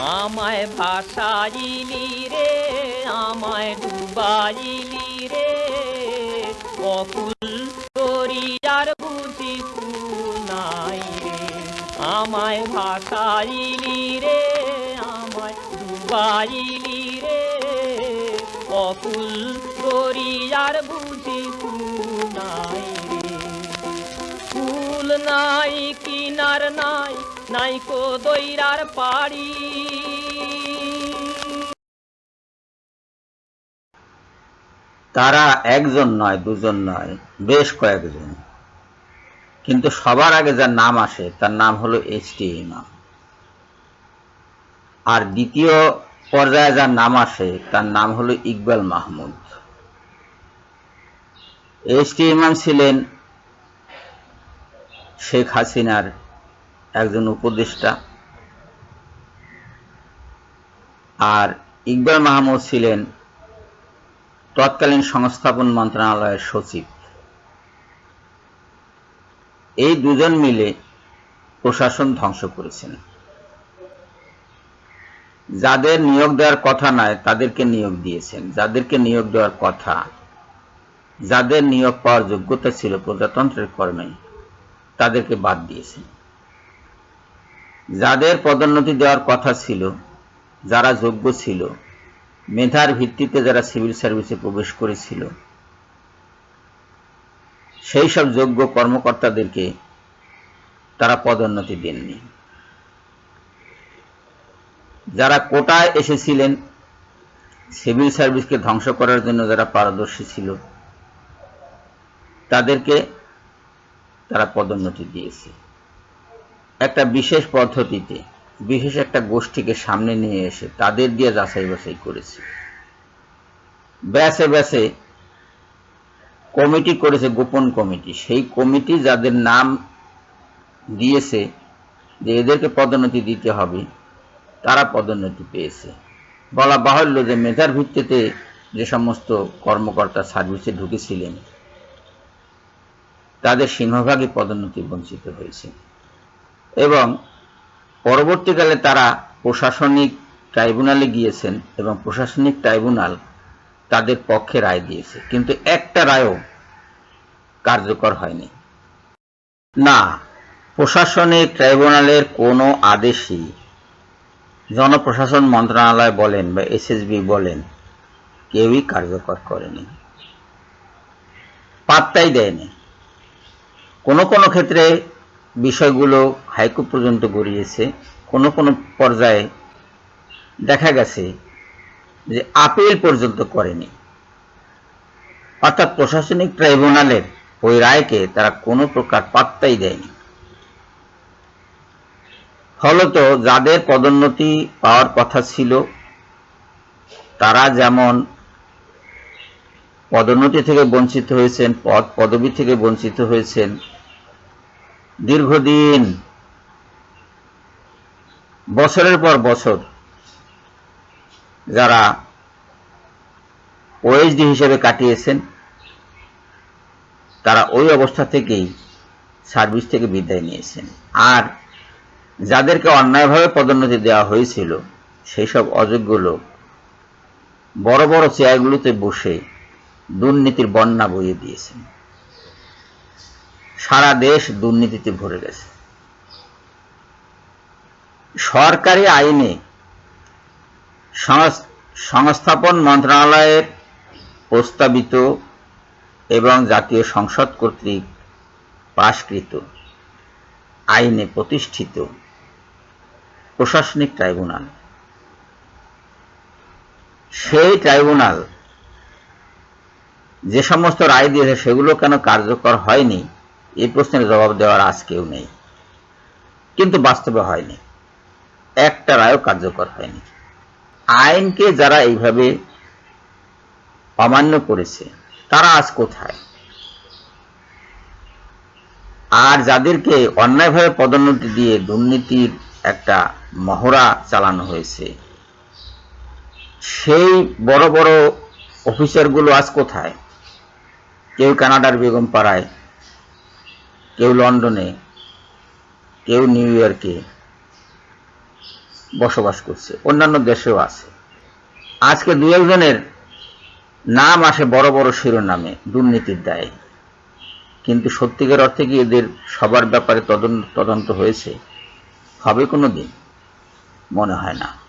আমায় ভাসাইলি রে, আমায় ডুবাইলি রে। অকুল করিয়ার বুঝি নাই রে, আমায় ভাসাইলি রে, আমায় ডুবাইলি রে। অকুল করিয়ার বুঝি নাই রে। ফুল নাই, কিনার নাই নাই কো দইরার পাড়ি। তারা একজন নয়, দুজন নয়, বেশ কয়েকজন। কিন্তু সবার আগে যার নাম আসে, তার নাম হলো এইচ টি ইমাম। আর দ্বিতীয় পর্যায়ে যার নাম আসে, তার নাম হলো ইকবাল মাহমুদ। এইচ টি ইমাম ছিলেন শেখ হাসিনার একজন উপদেষ্টা। আর ইকবাল মাহমুদ ছিলেন তৎকালীন সংস্থাপন মন্ত্রণালয়ের সচিব। এই দুজন মিলে প্রশাসন ধ্বংস করেছেন। যাদের নিয়োগ দেওয়ার কথা নয় তাদেরকে নিয়োগ দিয়েছেন। যাদেরকে নিয়োগ দেওয়ার কথা, যাদের নিয়োগ পাওয়ার যোগ্যতা ছিল প্রজাতন্ত্রের কর্মে, তাদেরকে বাদ দিয়েছেন। যাদের পদোন্নতি দেওয়ার কথা ছিল, যারা যোগ্য ছিল, মেধার ভিত্তিতে যারা সিভিল সার্ভিসে প্রবেশ করেছিল, সেই সব যোগ্য কর্মকর্তাদেরকে তারা পদোন্নতি দেননি। যারা কোটায় এসেছিলেন, সিভিল সার্ভিসকে ধ্বংস করার জন্য যারা পারদর্শী ছিল, তাদেরকে তারা পদোন্নতি দিয়েছে। একটা বিশেষ পদ্ধতিতে, বিশেষ একটা গোষ্ঠীকে সামনে নিয়ে এসে তাদের দিয়ে যাচাই বাছাই করেছে। ব্যাসে ব্যাসে কমিটি করেছে, গোপন কমিটি। সেই কমিটি যাদের নাম দিয়েছে যে এদেরকে পদোন্নতি দিতে হবে, তারা পদোন্নতি পেয়েছে। বলা বাহুল্য যে মেধার ভিত্তিতে যে সমস্ত কর্মকর্তা সার্ভিসে ঢুকেছিলেন, তাদের সিংহভাগই পদোন্নতি বঞ্চিত হয়েছে। এবং পরবর্তীকালে তারা প্রশাসনিক ট্রাইব্যুনালে গিয়েছেন এবং প্রশাসনিক ট্রাইব্যুনাল তাদের পক্ষে রায় দিয়েছে। কিন্তু একটা রায়ও কার্যকর হয়নি। না, প্রশাসনিক ট্রাইব্যুনালের কোনো আদেশই জনপ্রশাসন মন্ত্রণালয় বলেন বা এসএসবি বলেন কেউই কার্যকর করেনি। পাত্তাই দেয়নি। কোনো কোনো ক্ষেত্রে বিষয়গুলো হাইকোর্ট পর্যন্ত গড়িয়েছে, কোনো কোনো পর্যায়ে দেখা গেছে যে আপিল পর্যন্ত করেনি। অর্থাৎ প্রশাসনিক ট্রাইব্যুনালের ওই রায়কে তারা কোনো প্রকার পাত্তাই দেয়নি। ফলত যাদের পদোন্নতি পাওয়ার কথা ছিল, তারা যেমন পদোন্নতি থেকে বঞ্চিত হয়েছেন পদ পদবি থেকে বঞ্চিত হয়েছেন দীর্ঘদিন, বছরের পর বছর যারা ওএসডি হিসেবে কাটিয়েছেন, তারা ওই অবস্থা থেকেই সার্ভিস থেকে বিদায় নিয়েছেন। আর যাদেরকে অন্যায়ভাবে পদোন্নতি দেওয়া হয়েছিল সেই সব অযোগ্য লোক বড় বড় চেয়ারগুলোতে বসে দুর্নীতির বন্যা বইয়ে দিয়েছেন। সারা দেশ দুর্নীতিতে ভরে গেছে। সরকারি আইনে সংস্থাপন মন্ত্রণালয়ের প্রস্তাবিত এবং জাতীয় সংসদ কর্তৃক পাশকৃত আইনে প্রতিষ্ঠিত প্রশাসনিক ট্রাইব্যুনাল। সেই ট্রাইব্যুনাল যে সমস্ত রায় দিয়েছে সেগুলো কেন কার্যকর হয়নি? এই প্রশ্নের জবাব দেওয়ার আজ কেউ নেই। কিন্তু বাস্তবে হয়নি। একটা রায়ও কার্যকর হয়নি। আইনকে যারা এইভাবে অমান্য করেছে, তারা আজ কোথায়? আর যাদেরকে অন্যায়ভাবে পদোন্নতি দিয়ে দুর্নীতির একটা মহড়া চালানো হয়েছে, সেই বড় বড় অফিসারগুলো আজ কোথায়? কেউ কানাডার বেগম পাড়ায় কেউ লন্ডনে, কেউ নিউ ইয়র্কে বসবাস করছে, অন্যান্য দেশেও আছে। আজকে দু একজনের নাম আসে বড় বড় শিরোনামে, দুর্নীতির দায়ে। কিন্তু সত্যিকার অর্থে কি এদের সবার ব্যাপারে তদন্ত তদন্ত হয়েছে? হবে কোনো দিন, মনে হয় না।